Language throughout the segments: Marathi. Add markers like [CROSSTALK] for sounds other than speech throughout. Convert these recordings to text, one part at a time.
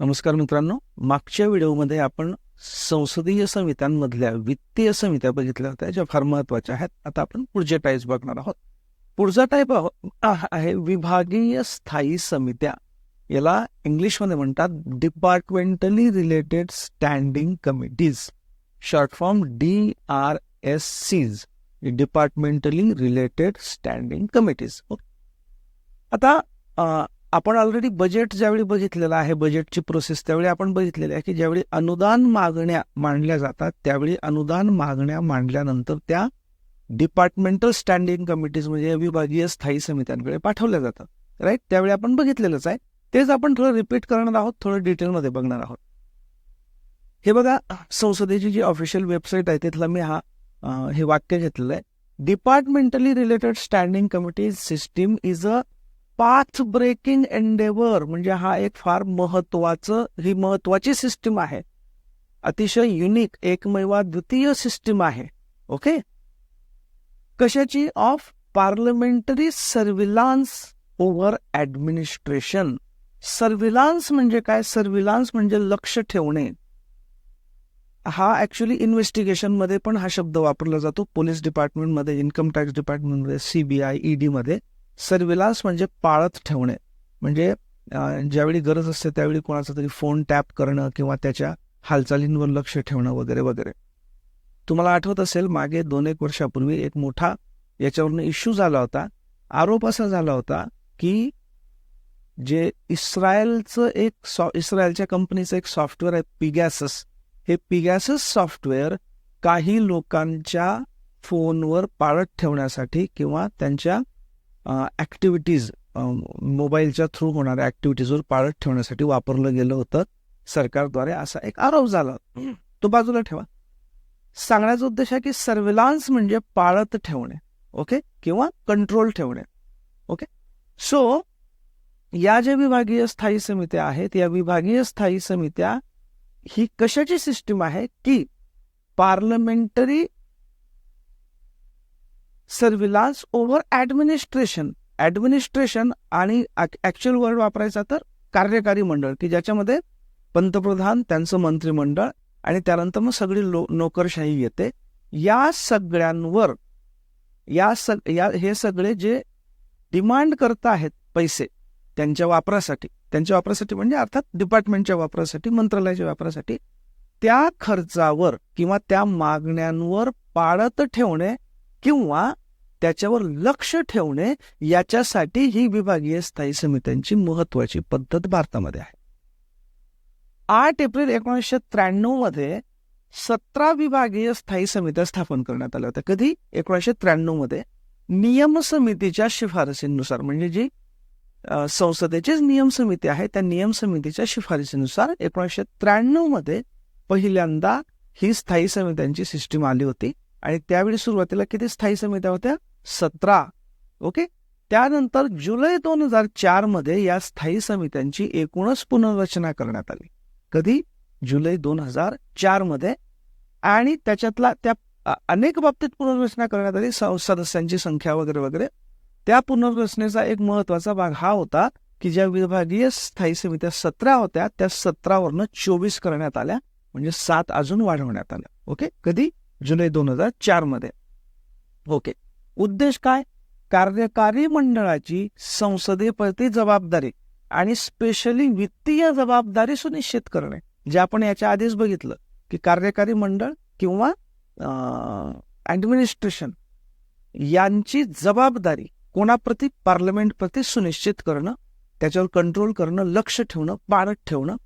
नमस्कार मित्रांनो. मागच्या व्हिडिओमध्ये आपण संसदीय समित्यांमधल्या वित्तीय समित्या बघितल्या होत्या ज्या फार महत्त्वाच्या आहेत. आता आपण पुढचे टाईप्स बघणार आहोत. पुढचा टाईप आहे विभागीय स्थायी समित्या. याला इंग्लिशमध्ये म्हणतात departmentally related standing committees short form D R S Cs departmentally related standing committees आता आपण ऑलरेडी बजेट ज्यावेळी बघितलेलं आहे बजेटची प्रोसेस त्यावेळी आपण बघितलेली आहे की ज्यावेळी अनुदान मागण्या मांडल्या जातात त्यावेळी अनुदान मागण्या मांडल्यानंतर त्या डिपार्टमेंटल स्टँडिंग कमिटीज म्हणजे विभागीय स्थायी समित्यांकडे पाठवल्या जातात. राईट त्यावेळी आपण बघितलेलंच आहे. तेच आपण थोडं रिपीट करणार आहोत थोडं डिटेलमध्ये बघणार आहोत. हे बघा संसदेची जी ऑफिशियल वेबसाईट आहे तिथला मी हा हे वाक्य घेतलेलं आहे. Departmentally related standing committee system is a path breaking endeavour म्हणजे हा एक फार महत्वाचं ही महत्वाची सिस्टीम आहे. अतिशय युनिक एकमेवा द्वितीय सिस्टीम आहे. ओके? कशाची? Of parliamentary surveillance over administration surveillance म्हणजे काय? सर्विलान्स म्हणजे लक्ष ठेवणे. हा ऍक्च्युली इन्व्हेस्टिगेशनमध्ये पण हा शब्द वापरला जातो. पोलीस डिपार्टमेंटमध्ये इन्कम टॅक्स डिपार्टमेंटमध्ये सीबीआय ईडीमध्ये मध्ये. सर्विलान्स म्हणजे पाळत ठेवणे. म्हणजे ज्यावेळी गरज असते त्यावेळी कोणाचा तरी फोन टॅप करणं किंवा त्याच्या हालचालींवर लक्ष ठेवणं वगैरे वगैरे. तुम्हाला आठवत असेल मागे दोन एक वर्षापूर्वी एक मोठा याच्यावरनं इश्यू झाला होता. आरोप असा झाला होता की जे इस्रायलचं एक सॉ इस्रायलच्या कंपनीचं एक सॉफ्टवेअर आहे पिगॅसस हे पिगॅसस सॉफ्टवेअर काही लोकांच्या फोनवर पाळत ठेवण्यासाठी किंवा त्यांच्या ॲक्टिव्हिटीज मोबाईलच्या थ्रू होणाऱ्या ॲक्टिव्हिटीजवर पाळत ठेवण्यासाठी वापरलं गेलं होतं. सरकारद्वारे असा एक आरोप झाला. [CLEARS THROAT] तो बाजूला ठेवा. सांगण्याचा उद्देश आहे की सर्व्हिलान्स म्हणजे पाळत ठेवणे ओके किंवा कंट्रोल ठेवणे ओके सो या ज्या विभागीय स्थायी समित्या आहेत या विभागीय स्थायी समित्या ही कशाची सिस्टीम आहे की parliamentary surveillance over administration administration आणि ऍक्च्युअल वर्ड वापरायचा तर कार्यकारी मंडळ की ज्याच्यामध्ये पंतप्रधान त्यांचं मंत्रिमंडळ आणि त्यानंतर मग सगळी लो नोकरशाही येते. या सगळ्यांवर या सग या हे सगळे जे डिमांड करत आहेत पैसे त्यांच्या वापरासाठी त्यांच्या वापरासाठी म्हणजे अर्थात डिपार्टमेंटच्या वापरासाठी मंत्रालयाच्या वापरासाठी त्या खर्चावर किंवा त्या मागण्यांवर पाळत ठेवणे किंवा त्याच्यावर लक्ष ठेवणे याच्यासाठी ही विभागीय स्थायी समित्यांची महत्वाची पद्धत भारतामध्ये आहे. आठ एप्रिल एकोणीसशे त्र्याण्णवमध्ये सतरा विभागीय स्थायी समित्या स्थापन करण्यात आल्या होत्या. कधी? एकोणीसशे त्र्याण्णवमध्ये. नियम समितीच्या शिफारसीनुसार. म्हणजे जी संसदेचीच नियम समिती आहे त्या नियम समितीच्या शिफारसीनुसार एकोणीसशे त्र्याण्णवमध्ये पहिल्यांदा ही स्थायी समित्यांची सिस्टीम आली होती. आणि त्यावेळी सुरुवातीला किती स्थायी समित्या होत्या? सतरा. ओके? त्यानंतर जुलै दोन हजार चारमध्ये या स्थायी समित्यांची एकूणच पुनर्रचना करण्यात आली. कधी? जुलै दोन हजार चारमध्ये आणि त्याच्यातला त्या अनेक बाबतीत पुनर्रचना करण्यात आली. सदस्यांची संख्या वगैरे वगैरे. त्या पुनर्रचनेचा एक महत्त्वाचा भाग हा होता की ज्या विभागीय स्थायी समित्या सतरा होत्या त्या सतरावरनं चोवीस करण्यात आल्या. म्हणजे सात अजून वाढवण्यात आल्या. ओके? कधी? जुलै दोन हजार चारमध्ये. ओके. उद्देश काय? कार्यकारी मंडळाची संसदेप्रती जबाबदारी आणि स्पेशली वित्तीय जबाबदारी सुनिश्चित करणे. जे आपण याच्या आधीच बघितलं की कार्यकारी मंडळ किंवा ऍडमिनिस्ट्रेशन यांची जबाबदारी कोणाप्रती? पार्लमेंटप्रती सुनिश्चित करणं त्याच्यावर कंट्रोल करणं लक्ष ठेवणं पाळत ठेवणं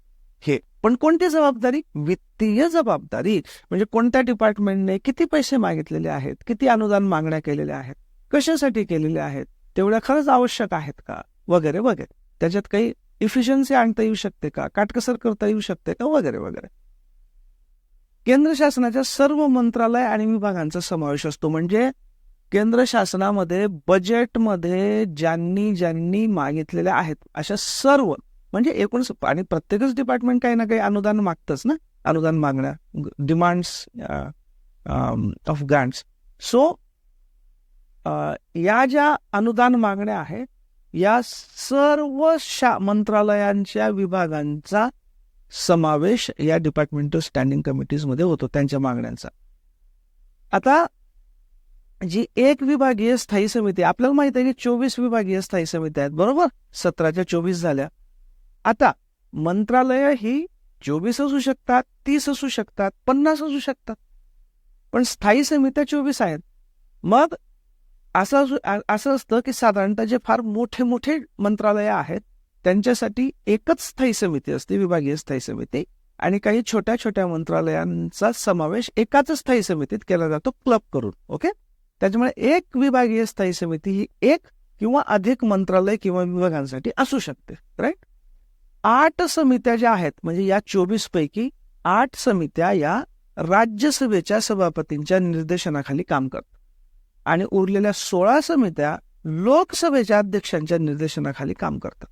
हे. पण कोणती जबाबदारी? वित्तीय जबाबदारी. म्हणजे कोणत्या डिपार्टमेंटने किती पैसे मागितलेले आहेत? किती अनुदान मागण्या केलेल्या आहेत? कशासाठी केलेल्या आहेत? तेवढ्या खरंच आवश्यक आहेत का? वगैरे वगैरे. त्याच्यात काही इफिशियन्सी आणता येऊ शकते का? काटकसर करता येऊ शकते का? वगैरे वगैरे. केंद्र शासनाच्या सर्व मंत्रालय आणि विभागांचा समावेश असतो. म्हणजे केंद्र शासनामध्ये बजेटमध्ये ज्यांनी ज्यांनी मागितलेल्या आहेत अशा सर्व म्हणजे एकूणच आणि प्रत्येकच डिपार्टमेंट काही ना काही अनुदान मागतच ना? अनुदान मागण्या डिमांड्स ऑफ ग्रांट्स सो या ज्या अनुदान मागण्या आहेत या सर्व शा मंत्रालयांच्या विभागांचा समावेश या डिपार्टमेंटल स्टँडिंग कमिटीजमध्ये होतो त्यांच्या मागण्यांचा. आता जी एक विभागीय स्थायी समिती आपल्याला माहीत आहे की चोवीस विभागीय स्थायी समिती आहेत बरोबर? सतराच्या चोवीस झाल्या. आता मंत्रालय ही चोवीस असू शकतात तीस असू शकतात पन्नास असू शकतात. पण स्थायी समित्या चोवीस आहेत. मग असं असं असतं की साधारणतः जे फार मोठे मोठे मंत्रालय आहेत त्यांच्यासाठी एकच स्थायी समिती असते विभागीय स्थायी समिती आणि काही छोट्या छोट्या मंत्रालयांचा समावेश एकाच स्थायी समितीत केला जातो क्लब करून ओके? त्याच्यामुळे एक विभागीय स्थायी समिती ही एक किंवा अधिक मंत्रालय किंवा विभागांसाठी असू शकते राईट? आठ समित्या ज्या आहेत म्हणजे या चोवीस पैकी आठ समित्या या राज्यसभेच्या सभापतींच्या निर्देशनाखाली काम करतात. आणि उरलेल्या सोळा समित्या लोकसभेच्या अध्यक्षांच्या निर्देशनाखाली काम करतात.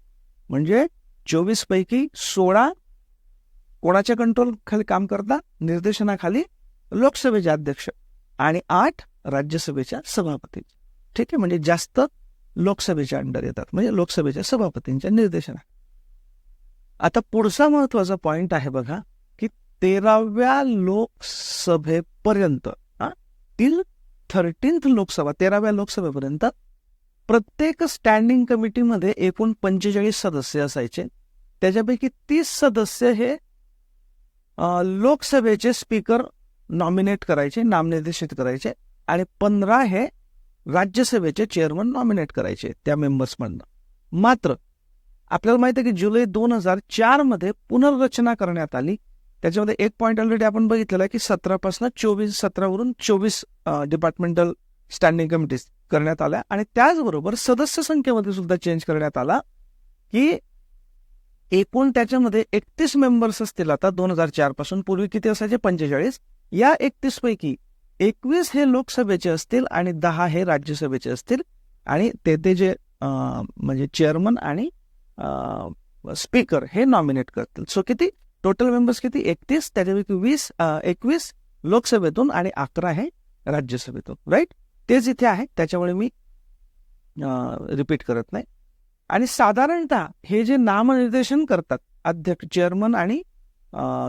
म्हणजे चोवीस पैकी सोळा कोणाच्या कंट्रोल खाली काम करतात? निर्देशनाखाली लोकसभेचे अध्यक्ष आणि आठ राज्यसभेच्या सभापती ठीक आहे? म्हणजे जास्त लोकसभेच्या अंडर येतात. म्हणजे लोकसभेच्या सभापतींच्या निर्देशना आता पुढचा महत्त्वाचा पॉइंट आहे बघा की तेराव्या लोकसभेपर्यंत टिल थर्टीन्थ लोकसभा तेराव्या लोकसभेपर्यंत प्रत्येक स्टँडिंग कमिटीमध्ये एकूण पंचेचाळीस सदस्य असायचे. त्याच्यापैकी तीस सदस्य हे लोकसभेचे स्पीकर नॉमिनेट करायचे नामनिर्देशित करायचे आणि पंधरा हे राज्यसभेचे चेअरमन नॉमिनेट करायचे त्या मेंबर्समधनं मात्र आपल्याला माहिती आहे की जुलै दोन हजार चारमध्ये पुनर्रचना करण्यात आली. त्याच्यामध्ये एक पॉईंट ऑलरेडी आपण बघितलेला आहे की सतरापासून चोवीस सतरावरून चोवीस डिपार्टमेंटल स्टँडिंग कमिटीज करण्यात आल्या. आणि त्याचबरोबर सदस्य संख्येमध्ये सुद्धा चेंज करण्यात आला की एकूण त्याच्यामध्ये एकतीस मेंबर्स असतील आता दोन हजार चारपासून. पूर्वी किती असायचे? पंचेचाळीस. या एकतीस पैकी एकवीस हे लोकसभेचे असतील आणि दहा हे राज्यसभेचे असतील. आणि ते ते जे म्हणजे चेअरमन आणि स्पीकर हे नॉमिनेट करतील. सो किती? टोटल मेंबर्स किती? एकतीस त्याच्यापैकी वीस एकवीस लोकसभेतून आणि अकरा हे राज्यसभेतून राईट तेच इथे आहे त्याच्यामुळे मी रिपीट करत नाही. आणि साधारणतः हे जे नामनिर्देशन करतात अध्यक्ष चेअरमन आणि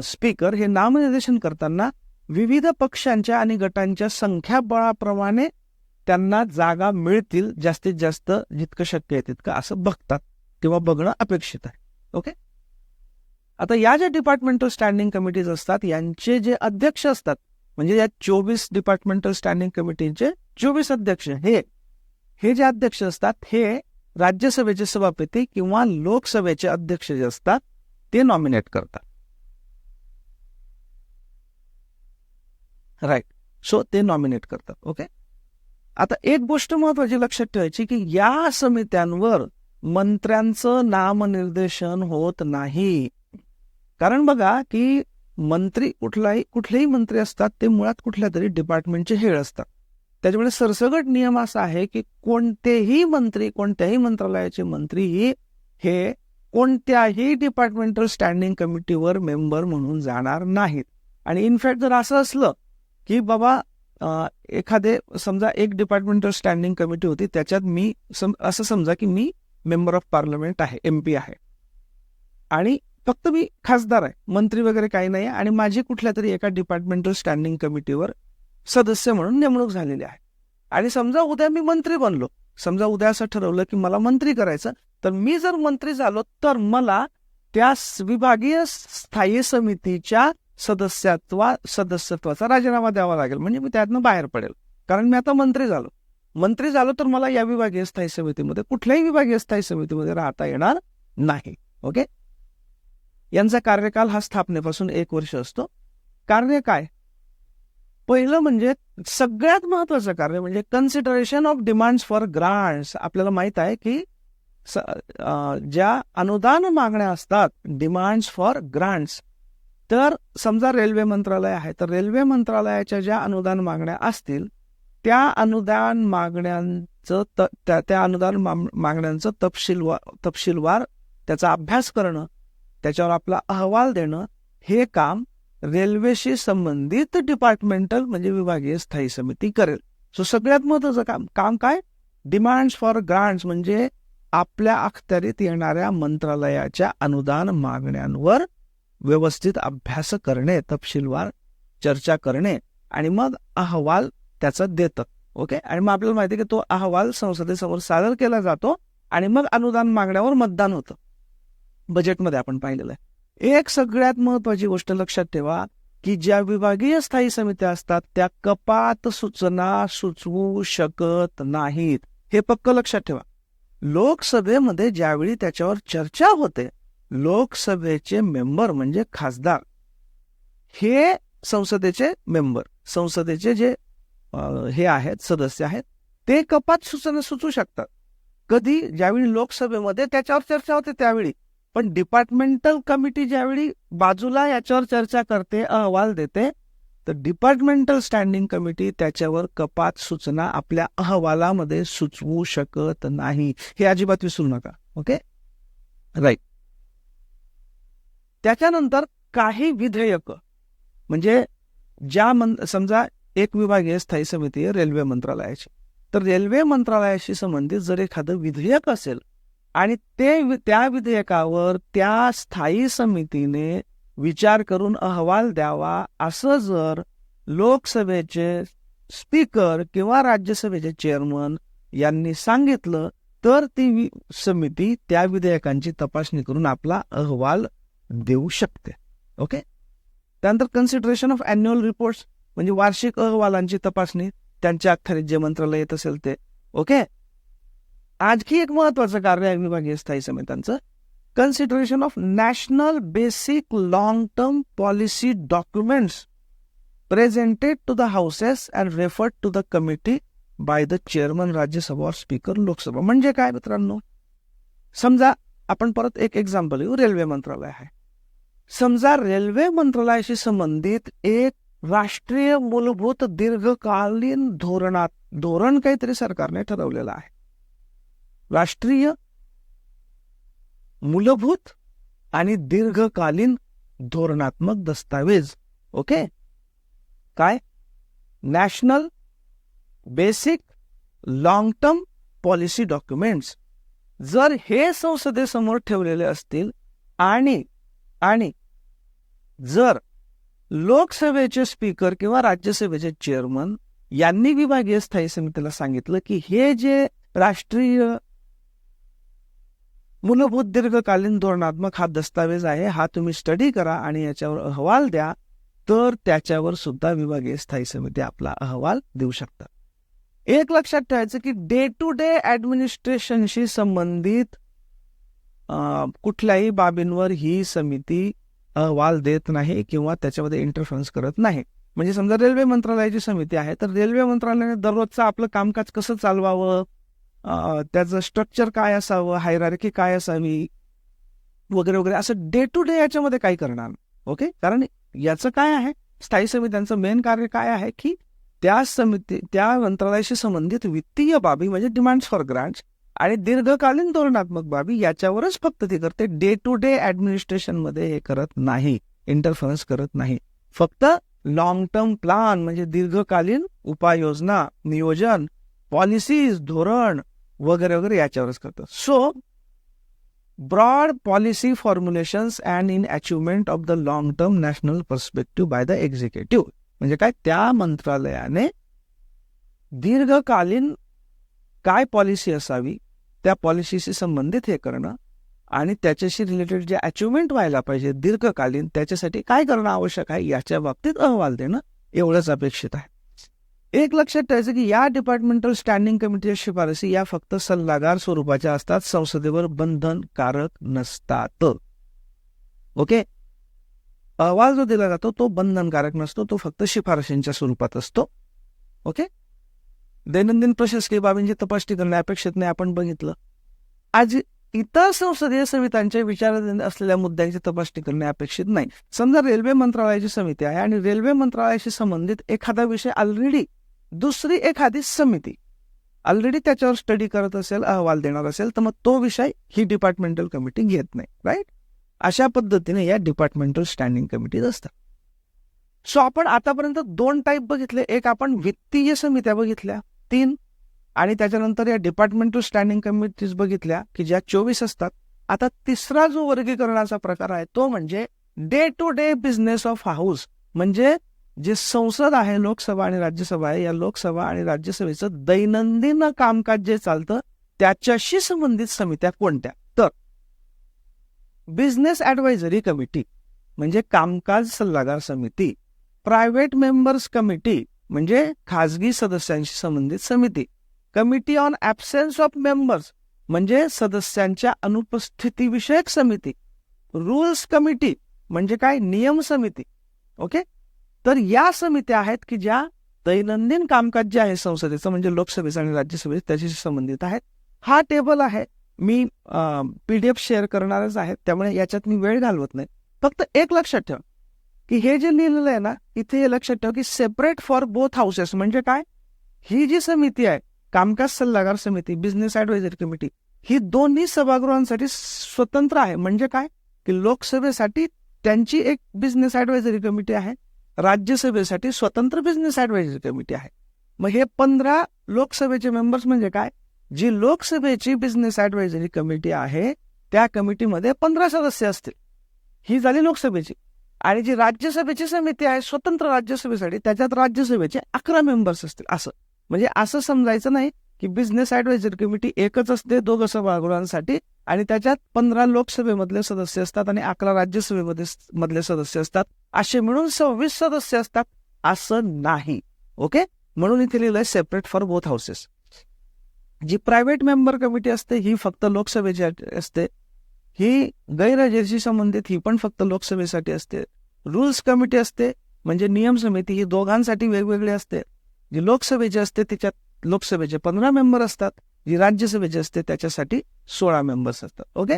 स्पीकर हे नामनिर्देशन करताना विविध पक्षांच्या आणि गटांच्या संख्याबळाप्रमाणे त्यांना जागा मिळतील जास्तीत जास्त जितकं शक्य आहे तितकं असं बघतात. किंवा बघणं अपेक्षित आहे. ओके आता या ज्या डिपार्टमेंटल स्टँडिंग कमिटीज असतात यांचे जे अध्यक्ष असतात म्हणजे या चोवीस डिपार्टमेंटल स्टँडिंग कमिटीचे चोवीस अध्यक्ष हे हे जे अध्यक्ष असतात हे राज्यसभेचे सभापती किंवा लोकसभेचे अध्यक्ष जे असतात ते नॉमिनेट करतात. राईट सो ते नॉमिनेट करतात. ओके आता एक गोष्ट महत्वाची लक्षात ठेवायची की या समित्यांवर मंत्र्यांचं नामनिर्देशन होत नाही. कारण बघा की मंत्री कुठलाही कुठलेही मंत्री असतात ते मुळात कुठल्या तरी डिपार्टमेंटचे हेड असतात. त्याच्यामुळे सरसगट नियम असा आहे की कोणतेही मंत्री कोणत्याही मंत्रालयाचे मंत्री हे कोणत्याही डिपार्टमेंटल स्टँडिंग कमिटीवर मेंबर म्हणून जाणार नाहीत. आणि इनफॅक्ट जर असं असलं की बाबा एखादे समजा एक डिपार्टमेंटल स्टँडिंग कमिटी होती त्याच्यात मी सम असं समजा की मी मेंबर ऑफ पार्लमेंट आहे एम पी आहे. आणि फक्त मी खासदार आहे मंत्री वगैरे काही नाही आहे आणि माझी कुठल्या तरी एका डिपार्टमेंटल स्टँडिंग कमिटीवर सदस्य म्हणून नेमणूक झालेली आहे. आणि समजा उद्या मी मंत्री बनलो समजा उद्या असं ठरवलं की मला मंत्री करायचं तर मी जर मंत्री झालो तर मला त्या विभागीय स्थायी समितीच्या सदस्यत्वा सदस्यत्वाचा राजीनामा द्यावा लागेल. म्हणजे मी त्यातनं बाहेर पडेल. कारण मी आता मंत्री झालो. मंत्री झालो तर मला या विभागीय स्थायी समितीमध्ये कुठल्याही विभागीय स्थायी समितीमध्ये राहता येणार नाही. ओके? यांचा कार्यकाल हा स्थापनेपासून एक वर्ष असतो. कार्य काय? पहिलं म्हणजे सगळ्यात महत्वाचं कार्य म्हणजे consideration of demands for grants आपल्याला माहीत आहे की ज्या अनुदान मागण्या असतात डिमांड्स फॉर ग्रांट्स तर समजा रेल्वे मंत्रालय आहे तर रेल्वे मंत्रालयाच्या ज्या अनुदान मागण्या असतील त्या अनुदान मागण्यांचं त- त्या त्या अनुदान मागण्यांचं तपशीलवार तपशीलवार त्याचा अभ्यास करणं त्याच्यावर आपला अहवाल देणं हे काम रेल्वेशी संबंधित डिपार्टमेंटल म्हणजे विभागीय स्थायी समिती करेल. सो सगळ्यात महत्वाचं काम काम काय? डिमांड्स फॉर ग्रांट्स म्हणजे आपल्या अखत्यारीत येणाऱ्या मंत्रालयाच्या अनुदान मागण्यांवर व्यवस्थित अभ्यास करणे तपशीलवार चर्चा करणे आणि मग अहवाल त्याचं देतं. ओके? आणि मग आपल्याला माहिती की तो अहवाल संसदेसमोर सादर केला जातो आणि मग अनुदान मागण्यावर मतदान होतं. बजेटमध्ये आपण पाहिलेलं आहे. एक सगळ्यात महत्वाची गोष्ट लक्षात ठेवा की ज्या विभागीय स्थायी समित्या असतात त्या कपात सूचना सुचवू शकत नाहीत. हे पक्क लक्षात ठेवा. लोकसभेमध्ये ज्यावेळी त्याच्यावर चर्चा होते लोकसभेचे मेंबर म्हणजे खासदार. हे संसदेचे मेंबर संसदेचे जे हे आहेत सदस्य आहेत ते कपात सूचना सुचू शकतात. कधी? ज्यावेळी लोकसभेमध्ये त्याच्यावर चर्चा होते त्यावेळी. पण डिपार्टमेंटल कमिटी ज्यावेळी बाजूला याच्यावर चर्चा करते अहवाल देते तर डिपार्टमेंटल स्टँडिंग कमिटी त्याच्यावर कपात सूचना आपल्या अहवालामध्ये सुचवू शकत नाही. हे अजिबात विसरू नका. ओके? राईट त्याच्यानंतर काही विधेयक. म्हणजे ज्या मन समजा एक विभागीय स्थायी समिती आहे रेल्वे मंत्रालयाची. तर रेल्वे मंत्रालयाशी संबंधित जर एखादं विधेयक असेल आणि ते त्या विधेयकावर त्या स्थायी समितीने विचार करून अहवाल द्यावा असं जर लोकसभेचे स्पीकर किंवा राज्यसभेचे चेअरमन यांनी सांगितलं तर ती समिती त्या विधेयकांची तपासणी करून आपला अहवाल देऊ शकते. ओके? त्यानंतर कन्सिडरेशन ऑफ अॅन्युअल रिपोर्ट्स म्हणजे वार्षिक अहवालांची तपासणी त्यांच्या अखत्यारीत जे मंत्रालय येत असेल ते. ओके? आणखी एक महत्वाचं कार्य आहे विभागीय स्थायी समित्यांचं. Consideration of national basic long term policy documents presented to the houses and referred to the committee by the chairman Rajya Sabha और स्पीकर लोकसभा म्हणजे काय मित्रांनो? समजा आपण परत एक एक्झाम्पल घेऊ रेल्वे मंत्रालय आहे. समजा रेल्वे मंत्रालयाशी संबंधित एक राष्ट्रीय मूलभूत दीर्घकालीन धोरणात धोरण काहीतरी सरकारने ठरवलेलं आहे. राष्ट्रीय मूलभूत आणि दीर्घकालीन धोरणात्मक दस्तावेज ओके? काय? National basic long term policy documents. जर हे संसदेसमोर ठेवलेले असतील आणि आणि जर लोकसभेचे स्पीकर किंवा राज्यसभेचे चेअरमन यांनी विभागीय स्थायी समितीला सांगितलं की हे जे राष्ट्रीय मूलभूत दीर्घकालीन धोरणात्मक हा दस्तावेज आहे हा तुम्ही स्टडी करा आणि याच्यावर अहवाल द्या तर त्याच्यावर सुद्धा विभागीय स्थायी समिती आपला अहवाल देऊ शकतात. एक लक्षात ठेवायचं की डे टू डे ऍडमिनिस्ट्रेशनशी संबंधित कुठल्याही बाबींवर ही समिती अहवाल देत नाही किंवा त्याच्यामध्ये इंटरफरन्स करत नाही. म्हणजे समजा रेल्वे मंत्रालयाची समिती आहे तर रेल्वे मंत्रालयाने दररोजचं आपलं कामकाज कसं चालवावं? त्याचं स्ट्रक्चर काय असावं? हायरार्की काय असावी? वगैरे वगैरे. असं डे टू डे याच्यामध्ये काय करणार ओके? कारण याचं काय आहे? स्थायी समित्यांचं मेन कार्य काय आहे की त्या समिती त्या मंत्रालयाशी संबंधित वित्तीय बाबी म्हणजे डिमांड्स फॉर ग्रांट्स आणि दीर्घकालीन धोरणात्मक बाबी याच्यावरच फक्त ते करते. डे टू डे ऍडमिनिस्ट्रेशनमध्ये हे करत नाही. इंटरफरन्स करत नाही. फक्त लॉंग टर्म प्लान म्हणजे दीर्घकालीन उपाययोजना नियोजन पॉलिसीज धोरण वगैरे वगैरे याच्यावरच करतं so broad policy formulations and in achievement of the long term national perspective by the executive म्हणजे काय? त्या मंत्रालयाने दीर्घकालीन काय पॉलिसी असावी? त्या पॉलिसीशी संबंधित हे करणं आणि त्याच्याशी रिलेटेड जे अचिव्हमेंट व्हायला पाहिजे दीर्घकालीन त्याच्यासाठी काय करणं आवश्यक आहे याच्या बाबतीत अहवाल देणं एवढंच अपेक्षित आहे. एक लक्षात ठेवायचं की या डिपार्टमेंटल स्टँडिंग कमिटीच्या शिफारसी या फक्त सल्लागार स्वरूपाच्या असतात संसदेवर बंधनकारक नसतात. ओके? अहवाल जो दिला जातो तो बंधनकारक नसतो तो फक्त शिफारशींच्या स्वरूपात असतो. ओके? दैनंदिन प्रशासकीय बाबींची तपासणी करणे अपेक्षित नाही आपण बघितलं. आज इतर संसदीय समित्यांच्या विचारात असलेल्या मुद्द्यांची तपासणी करणे अपेक्षित नाही. समजा रेल्वे मंत्रालयाची समिती आहे आणि रेल्वे मंत्रालयाशी संबंधित एखादा विषय ऑलरेडी दुसरी एखादी समिती ऑलरेडी त्याच्यावर स्टडी करत असेल अहवाल देणार असेल तर मग तो विषय ही डिपार्टमेंटल कमिटी घेत नाही राईट अशा पद्धतीने या डिपार्टमेंटल स्टँडिंग कमिटीज असतात. सो आपण आतापर्यंत दोन टाईप बघितले. एक आपण वित्तीय समित्या बघितल्या तीन. आणि त्याच्यानंतर या डिपार्टमेंटल स्टँडिंग कमिटीज बघितल्या की ज्या चोवीस असतात. आता तिसरा जो वर्गीकरणाचा प्रकार आहे तो म्हणजे day to day business of house म्हणजे जे संसद आहे लोकसभा आणि राज्यसभा आहे या लोकसभा आणि राज्यसभेचं दैनंदिन कामकाज जे चालतं त्याच्याशी संबंधित समित्या कोणत्या? तर बिझनेस ऍडवायझरी कमिटी म्हणजे कामकाज सल्लागार समिती. प्रायव्हेट मेंबर्स कमिटी म्हणजे खाजगी सदस्यांशी संबंधित समिती. Committee on absence of members म्हणजे सदस्यांच्या अनुपस्थितीविषयक समिती. रूल्स कमिटी म्हणजे काय? नियम समिती. ओके? तर या समित्या आहेत की ज्या दैनंदिन कामकाज जे आहे संसदेचं म्हणजे लोकसभेचं आणि राज्यसभेचं त्याच्याशी संबंधित आहेत. हा टेबल आहे. मी पीडीएफ शेअर करणारच आहे. त्यामुळे याच्यात मी वेळ घालवत नाही. फक्त एक लक्षात ठेवा. की हे जे लिहिलेलं आहे ना इथे हे लक्षात ठेवा की सेपरेट फॉर बोथ हाऊसेस म्हणजे काय? ही जी समिती आहे कामकाज सल्लागार समिती बिझनेस ऍडवायझरी कमिटी ही दोन्ही सभागृहांसाठी स्वतंत्र आहे. म्हणजे काय? की लोकसभेसाठी त्यांची एक बिझनेस ऍडवायझरी कमिटी आहे राज्यसभेसाठी स्वतंत्र बिझनेस ऍडवायझरी कमिटी आहे. मग हे पंधरा लोकसभेचे मेंबर्स म्हणजे काय? जी लोकसभेची बिझनेस ऍडवायझरी कमिटी आहे त्या कमिटीमध्ये पंधरा सदस्य असतील. ही झाली लोकसभेची. आणि जी राज्यसभेची समिती आहे स्वतंत्र राज्यसभेसाठी त्याच्यात राज्यसभेचे अकरा मेंबर्स असतील असं. म्हणजे असं समजायचं नाही की बिझनेस ऍडवायझरी कमिटी एकच असते दोघं सभागृहांसाठी आणि त्याच्यात पंधरा लोकसभेमधले सदस्य असतात आणि अकरा राज्यसभेमध्ये मधले सदस्य असतात. असे मिळून सव्वीस सदस्य असतात असं नाही. ओके? म्हणून इथे लिहिलंय सेपरेट फॉर बोथ हाऊसेस जी प्रायव्हेट मेंबर कमिटी असते ही फक्त लोकसभेची असते. ही गैरहजेरीशी संबंधित ही पण फक्त लोकसभेसाठी असते. रुल्स कमिटी असते म्हणजे नियम समिती ही दोघांसाठी वेगवेगळी असते. जी लोकसभेची असते त्याच्यात लोकसभेचे पंधरा मेंबर असतात. जी राज्यसभेची असते त्याच्यासाठी सोळा मेंबर्स असतात. ओके?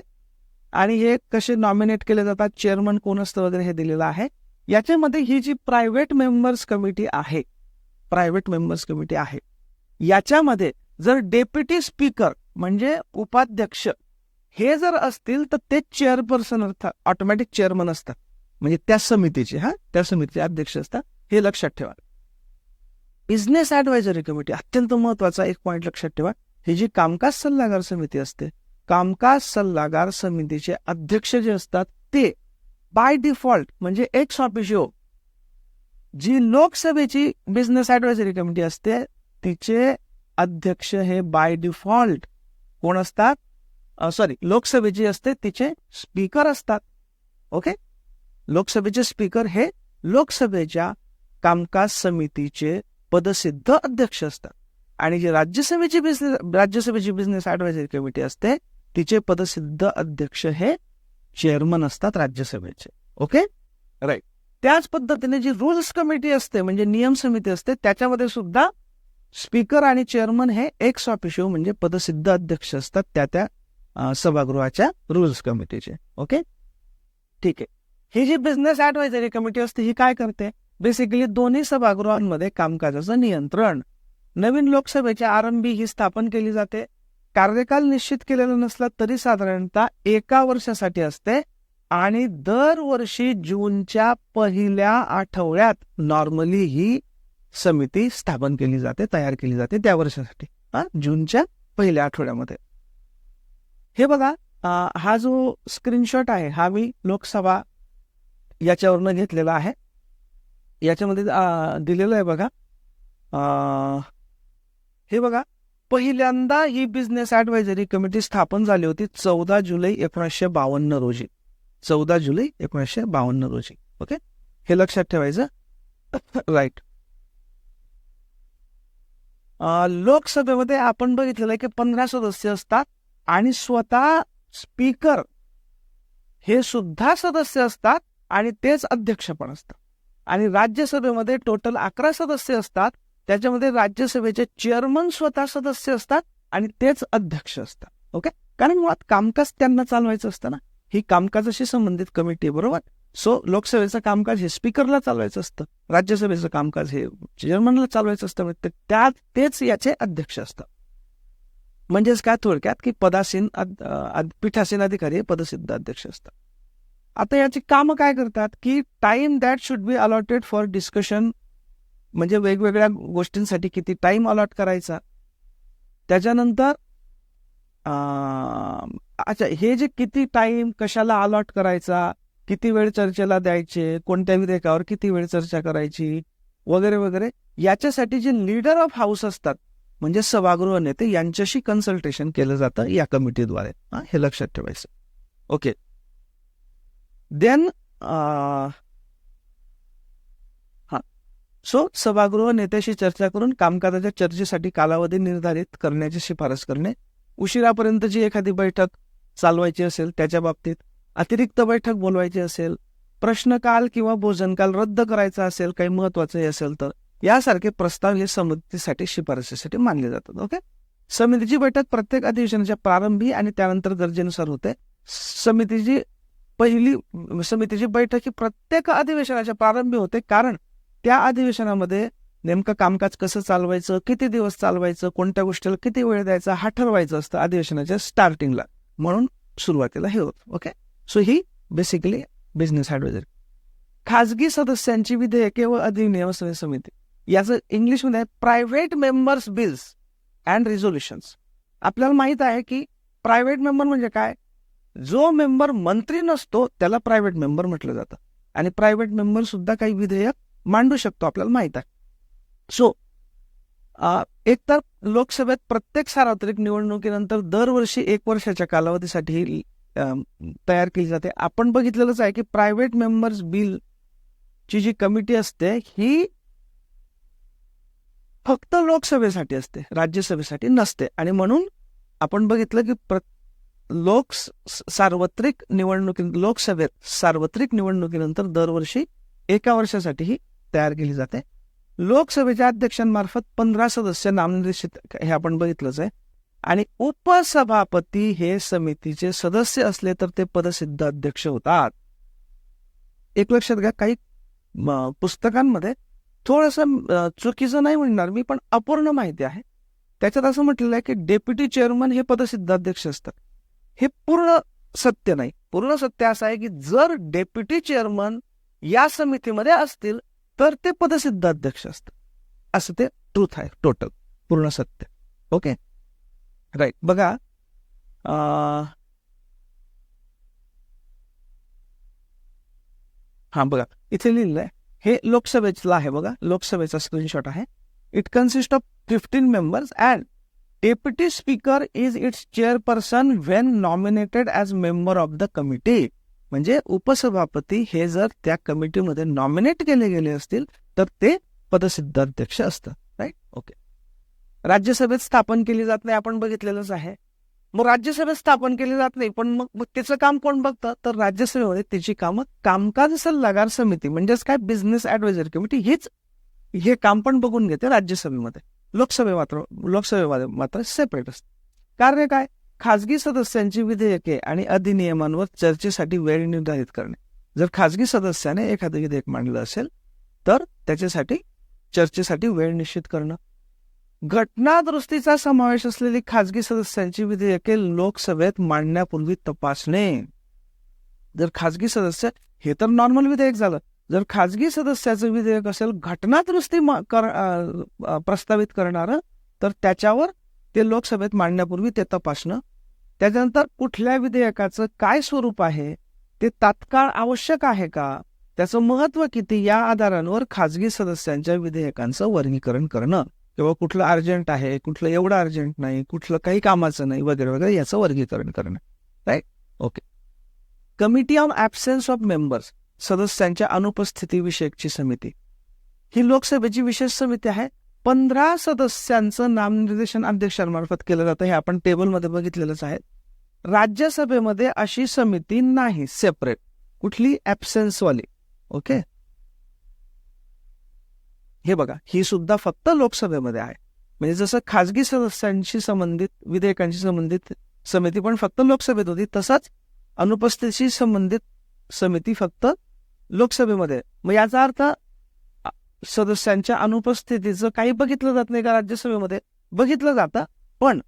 आणि हे कसे नॉमिनेट केले जातात चेअरमन कोण असतं वगैरे हे दिलेलं आहे. याच्यामध्ये ही जी प्रायव्हेट मेंबर्स कमिटी आहे प्रायव्हेट मेंबर्स कमिटी आहे याच्यामध्ये जर डेप्युटी स्पीकर म्हणजे उपाध्यक्ष हे जर असतील तर ते चेअरपर्सन अर्थात ऑटोमॅटिक चेअरमन असतात. म्हणजे त्या समितीचे हा? त्या समितीचे अध्यक्ष असतात. हे लक्षात ठेवा. बिझनेस ऍडवायझरी कमिटी अत्यंत महत्त्वाचा एक पॉईंट लक्षात ठेवा. ही जी कामकाज सल्लागार समिती असते कामकाज सल्लागार समितीचे अध्यक्ष जे असतात ते बाय डिफॉल्ट म्हणजे एक्स ऑफिशिओ जी लोकसभेची बिझनेस ऍडवायझरी कमिटी असते तिचे अध्यक्ष हे बाय डिफॉल्ट कोण असतात? सॉरी लोकसभेची असते तिचे स्पीकर असतात. ओके लोकसभेचे स्पीकर हे लोकसभेच्या कामकाज समितीचे पदसिद्ध अध्यक्ष असतात. आणि जे राज्यसभेची बिझनेस राज्यसभेची बिझनेस ऍडवायझरी कमिटी असते तिचे पदसिद्ध अध्यक्ष हे चेअरमन असतात राज्यसभेचे. ओके राईट त्याच पद्धतीने जी रूल्स कमिटी असते म्हणजे नियम समिती असते त्याच्यामध्ये सुद्धा स्पीकर आणि चेअरमन हे एक्स ऑफिशिओ म्हणजे पदसिद्ध अध्यक्ष असतात त्या त्या सभागृहाच्या रुल्स कमिटीचे ओके ठीक आहे. ही जी बिझनेस ऍडवायझरी कमिटी असते ही काय करते? बेसिकली दोन्ही सभागृहांमध्ये कामकाजाचं नियंत्रण. नवीन लोकसभेच्या आरंभी ही स्थापन केली जाते. कार्यकाल निश्चित केलेला नसला तरी साधारणतः एका वर्षासाठी असते आणि दरवर्षी जूनच्या पहिल्या आठवड्यात नॉर्मली ही समिती स्थापन केली जाते तयार केली जाते त्या वर्षासाठी. हा जूनच्या पहिल्या आठवड्यामध्ये. हे बघा हा जो स्क्रीनशॉट आहे हा मी लोकसभा याच्यावरनं घेतलेला आहे. याच्यामध्ये दिलेलं आहे बघा. हे बघा पहिल्यांदा ही बिझनेस ॲडवायझरी कमिटी स्थापन झाली होती चौदा जुलै एकोणीसशे बावन्न रोजी. चौदा जुलै एकोणीसशे बावन्न रोजी. ओके? हे लक्षात ठेवायचं. [COUGHS] राईट लोकसभेमध्ये आपण बघितलेलं आहे की पंधरा सदस्य असतात. आणि स्वतः स्पीकर हे सुद्धा सदस्य असतात आणि तेच अध्यक्ष पण असतात. आणि राज्यसभेमध्ये टोटल अकरा सदस्य असतात. त्याच्यामध्ये राज्यसभेचे चेअरमन स्वतः सदस्य असतात आणि तेच अध्यक्ष असतात. ओके कारण मुळात कामकाज त्यांना चालवायचं असतं ना. ही कामकाजाशी संबंधित कमिटी बरोबर? सो लोकसभेचं कामकाज हे स्पीकरला चालवायचं असतं. राज्यसभेचं कामकाज हे चेअरमनला चालवायचं असतं. म्हणजे त्या तेच याचे अध्यक्ष असतात. म्हणजेच काय? थोडक्यात की पदासीन पीठासीन अधिकारी हे पदसिद्ध अध्यक्ष असतात. आता याची कामं काय करतात? की time that should be allotted for discussion म्हणजे वेगवेगळ्या गोष्टींसाठी किती टाइम अलॉट करायचा? त्याच्यानंतर अच्छा हे जे किती टाइम कशाला अलॉट करायचा? किती वेळ चर्चेला द्यायचे? कोणत्या विधेयकावर किती वेळ चर्चा करायची? वगैरे वगैरे याच्यासाठी जे लीडर ऑफ हाऊस असतात म्हणजे सभागृह नेते यांच्याशी कन्सल्टेशन केलं जातं या कमिटीद्वारे हा, हे लक्षात ठेवायचं. ओके देन हा. सो सभागृह नेत्याशी चर्चा करून कामकाजाच्या चर्चेसाठी कालावधी निर्धारित करण्याची शिफारस करणे उशिरापर्यंत जी एखादी बैठक चालवायची असेल त्याच्या बाबतीत अतिरिक्त बैठक बोलवायची असेल प्रश्नकाल किंवा भोजनकाल रद्द करायचा असेल काही महत्वाचंही असेल तर यासारखे प्रस्ताव हे समितीसाठी शिफारसीसाठी मानले जातात ओके? समितीची बैठक प्रत्येक अधिवेशनाच्या प्रारंभी आणि त्यानंतर गरजेनुसार होते. समितीची पहिली समितीची बैठक ही प्रत्येक अधिवेशनाच्या प्रारंभी होते. कारण त्या अधिवेशनामध्ये नेमकं कामकाज कसं चालवायचं किती दिवस चालवायचं कोणत्या गोष्टीला किती वेळ द्यायचा हा ठरवायचं असतं अधिवेशनाच्या स्टार्टिंगला. म्हणून सुरुवातीला हे होतं ओके? सो ही बेसिकली बिझनेस ऍडवायझर खाजगी सदस्यांची विधेयके व अधिनियम समिती. याचं इंग्लिशमध्ये आहे private members bills and resolutions आपल्याला माहीत आहे की प्रायव्हेट मेंबर म्हणजे काय? जो मेंबर मंत्री नसतो त्याला प्रायव्हेट मेंबर म्हटलं जातं. आणि प्रायव्हेट मेंबर सुद्धा काही विधेयक मांडू शकतो आपल्याला माहीत आहे. सो एकतर लोकसभेत प्रत्येक सार्वत्रिक निवडणुकीनंतर दरवर्षी एक वर्षाच्या कालावधीसाठी ही तयार केली जाते. आपण बघितलेलंच आहे की प्रायव्हेट मेंबर्स बिल ची जी कमिटी असते ही फक्त लोकसभेसाठी असते राज्यसभेसाठी नसते. आणि म्हणून आपण बघितलं की प्र लोक सार्वत्रिक निवडणुकी लोकसभेत सार्वत्रिक निवडणुकीनंतर दरवर्षी एका वर्षासाठी ही तयार केली जाते. लोकसभेच्या अध्यक्षांमार्फत पंधरा सदस्य नामनिर्देशित हे आपण बघितलंच आहे. आणि उपसभापती हे समितीचे सदस्य असले तर ते पदसिद्ध अध्यक्ष होतात. एक लक्षात घ्या काही पुस्तकांमध्ये थोडंसं चुकीचं नाही म्हणणार मी पण अपूर्ण माहिती आहे. त्याच्यात असं म्हटलेलं आहे की डेप्युटी चेअरमन हे पदसिद्धाध्यक्ष असतात. हे पूर्ण सत्य नाही. पूर्ण सत्य असं आहे की जर डेप्युटी चेअरमन या समितीमध्ये असतील तर ते पदसिद्धाध्यक्ष असतात. असं ते ट्रूथ आहे टोटल पूर्ण सत्य. ओके राईट बघा हां बघा. इथे लिहिलं आहे हे लोकसभेचं आहे बघा लोकसभेचा स्क्रीनशॉट आहे. It consist of fifteen members and deputy speaker is its chairperson when nominated as member of the committee म्हणजे उपसभापती हे जर त्या कमिटीमध्ये नॉमिनेट केले गेले असतील तर ते पदसिद्ध अध्यक्ष असतात राईट ओके राज्यसभेत स्थापन केली जात नाही आपण बघितलेलंच आहे. मग राज्यसभेत स्थापन केली जात नाही. पण मग मग त्याचं काम कोण बघतं? तर राज्यसभेमध्ये त्याची कामं कामकाज सल्लागार समिती म्हणजेच काय? बिझनेस ऍडवायझर कमिटी हीच हे काम पण बघून घेते राज्यसभेमध्ये. लोकसभे मात्र लोकसभेमध्ये मात्र सेपरेट असते. कार्य काय? खाजगी सदस्यांची विधेयके आणि अधिनियमांवर चर्चेसाठी वेळ निर्धारित करणे. जर खाजगी सदस्याने एखादं विधेयक मांडलं असेल तर त्याच्यासाठी चर्चेसाठी वेळ निश्चित करणं. घटनादुरुस्तीचा समावेश असलेली खाजगी सदस्यांची विधेयके लोकसभेत मांडण्यापूर्वी तपासणे. जर खाजगी सदस्य हे तर नॉर्मल विधेयक झालं. जर खाजगी सदस्याचं विधेयक असेल घटनादुरुस्ती प्रस्तावित करणारं तर त्याच्यावर ते लोकसभेत मांडण्यापूर्वी ते तपासणं. त्याच्यानंतर कुठल्या विधेयकाचं काय स्वरूप आहे ते तात्काळ आवश्यक आहे का? त्याचं महत्त्व किती? या आधारांवर खाजगी सदस्यांच्या विधेयकांचं वर्गीकरण करणं. किंवा कुठलं अर्जंट आहे कुठलं एवढं अर्जंट नाही कुठलं काही कामाचं नाही वगैरे वगैरे याचं वर्गीकरण करणं. Right okay committee on absence of members सदस्यांच्या अनुपस्थितीविषयकची समिती. ही लोकसभेची विशेष समिती आहे. पंधरा सदस्यांचं नामनिर्देशन अध्यक्षांमार्फत केलं जातं. हे आपण टेबलमध्ये बघितलेलंच आहे. राज्यसभेमध्ये अशी समिती नाही सेपरेट कुठली? ऍबसेन्सवाली ओके हे बघा ही सुद्धा फक्त लोकसभेमध्ये आहे. म्हणजे जसं खाजगी सदस्यांशी संबंधित विधेयकांशी संबंधित समिती पण फक्त लोकसभेत होती तसाच अनुपस्थितीशी संबंधित समिती फक्त लोकसभेमध्ये. मग याचा अर्थ सदस्यांच्या अनुपस्थितीचं काही बघितलं जात नाही का राज्यसभेमध्ये? बघितलं जातं पण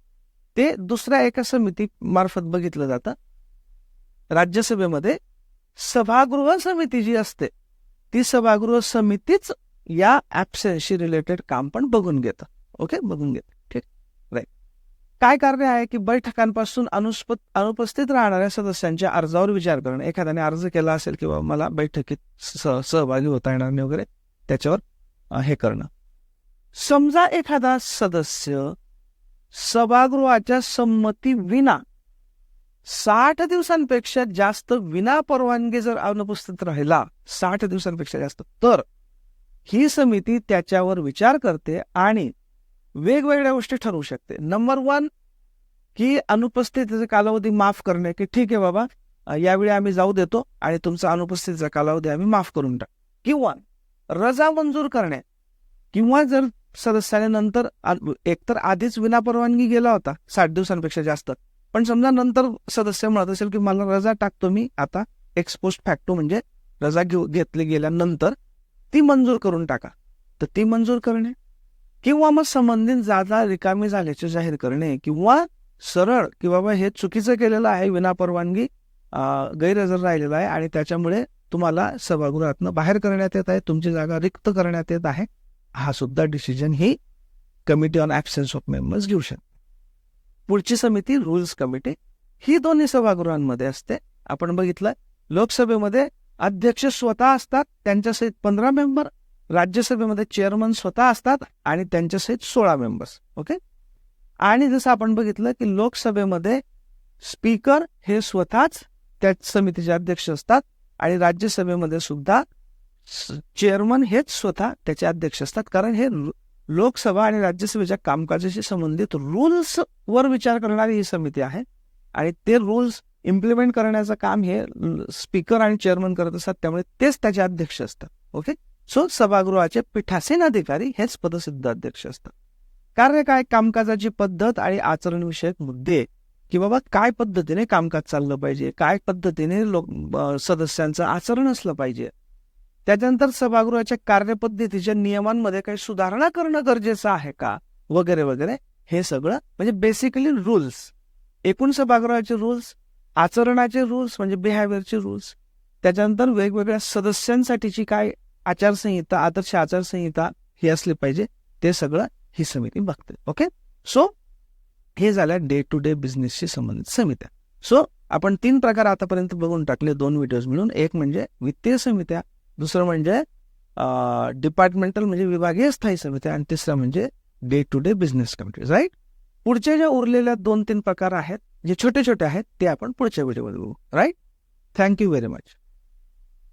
ते दुसऱ्या एका समिती मार्फत बघितलं जातं. राज्यसभेमध्ये सभागृह समिती जी असते ती सभागृह समितीच या ऍबसेन्सशी रिलेटेड काम पण बघून घेतं. ओके? बघून घेत. ठीक? राईट काय कार्य आहे की बैठकांपासून अनुस्प अनुपस्थित राहणाऱ्या सदस्यांच्या अर्जावर विचार करणं. एखाद्याने अर्ज केला असेल किंवा मला बैठकीत सहभागी होता येणार नाही वगैरे त्याच्यावर हे करणं. समजा एखादा सदस्य सभागृहाच्या संमती विना साठ दिवसांपेक्षा जास्त विना परवानगी जर अनुपस्थित राहिला साठ दिवसांपेक्षा जास्त तर ही समिती त्याच्यावर विचार करते आणि वेगवेगळ्या गोष्टी ठरवू शकते. नंबर वन की अनुपस्थितीचा कालावधी माफ करणे की ठीक आहे बाबा यावेळी आम्ही जाऊ देतो आणि तुमचा अनुपस्थितीचा कालावधी आम्ही माफ करून टाक. किंवा रजा मंजूर करणे किंवा जर सदस्याने नंतर एकतर आधीच विनापरवानगी गेला होता साठ दिवसांपेक्षा जास्त पण समजा नंतर सदस्य म्हणत असेल की मला रजा टाकतो मी आता एक्सपोस्ट फॅक्टो म्हणजे रजा घेऊ घेतली गेल्यानंतर ती मंजूर करून टाका. तर ती मंजूर करणे किंवा मग संबंधित जागा रिकामी झाल्याचे जाहीर करणे किंवा सरळ की बाबा हे चुकीचं केलेलं आहे विनापरवानगी गैरहजर राहिलेला आहे आणि त्याच्यामुळे तुम्हाला सभागृहातनं बाहेर करण्यात येत आहे तुमची जागा रिक्त करण्यात येत आहे हा सुद्धा decision he committee on absence of members घेऊ शकते. पुढची समिती रुल्स कमिटी ही दोन्ही सभागृहांमध्ये असते. आपण बघितलं लोकसभेमध्ये अध्यक्ष स्वतः असतात त्यांच्यासहित पंधरा मेंबर राज्यसभेमध्ये चेअरमन स्वतः असतात आणि त्यांच्यासहित सोळा मेंबर्स ओके? आणि जसं आपण बघितलं की लोकसभेमध्ये स्पीकर हे स्वतःच त्या समितीचे अध्यक्ष असतात आणि राज्यसभेमध्ये सुद्धा चेअरमन हेच स्वतः त्याचे अध्यक्ष असतात. कारण हे लोकसभा आणि राज्यसभेच्या कामकाजाशी संबंधित रुल्स वर विचार करणारी ही समिती आहे आणि ते रुल्स इम्प्लिमेंट करण्याचं काम हे स्पीकर आणि चेअरमन करत असतात त्यामुळे तेच त्याचे अध्यक्ष असतात. ओके सो सभागृहाचे पीठासीन अधिकारी हेच पदसिद्ध अध्यक्ष असतात. कार्य काय? कामकाजाची पद्धत आणि आचरणविषयक मुद्दे की बाबा काय पद्धतीने कामकाज चाललं पाहिजे? काय पद्धतीने लोक सदस्यांचं आचरण असलं पाहिजे? त्याच्यानंतर सभागृहाच्या कार्यपद्धतीच्या नियमांमध्ये काही सुधारणा करणं गरजेचं आहे का? वगैरे वगैरे. हे सगळं म्हणजे बेसिकली रूल्स एकूण सभागृहाचे रूल्स आचरणाचे रूल्स म्हणजे बिहेवियरचे रूल्स त्याच्यानंतर वेगवेगळ्या सदस्यांसाठीची काय आचारसंहिता आदर्श आचारसंहिता ही असली पाहिजे. ते सगळं ही समिती बघते. ओके सो हे झाल्या डे टू डे बिझनेसशी संबंधित समित्या. सो आपण तीन प्रकार आतापर्यंत बघून टाकले दोन व्हिडिओज मिळून. एक म्हणजे वित्तीय समित्या दुसरं म्हणजे डिपार्टमेंटल म्हणजे विभागीय स्थायी समित्या आणि तिसरं म्हणजे day to day business committee right पुढच्या ज्या उरलेल्या दोन तीन प्रकार आहेत जे छोटे छोटे आहेत ते आपण पुढच्या व्हिडिओमध्ये बघू. Right thank you very much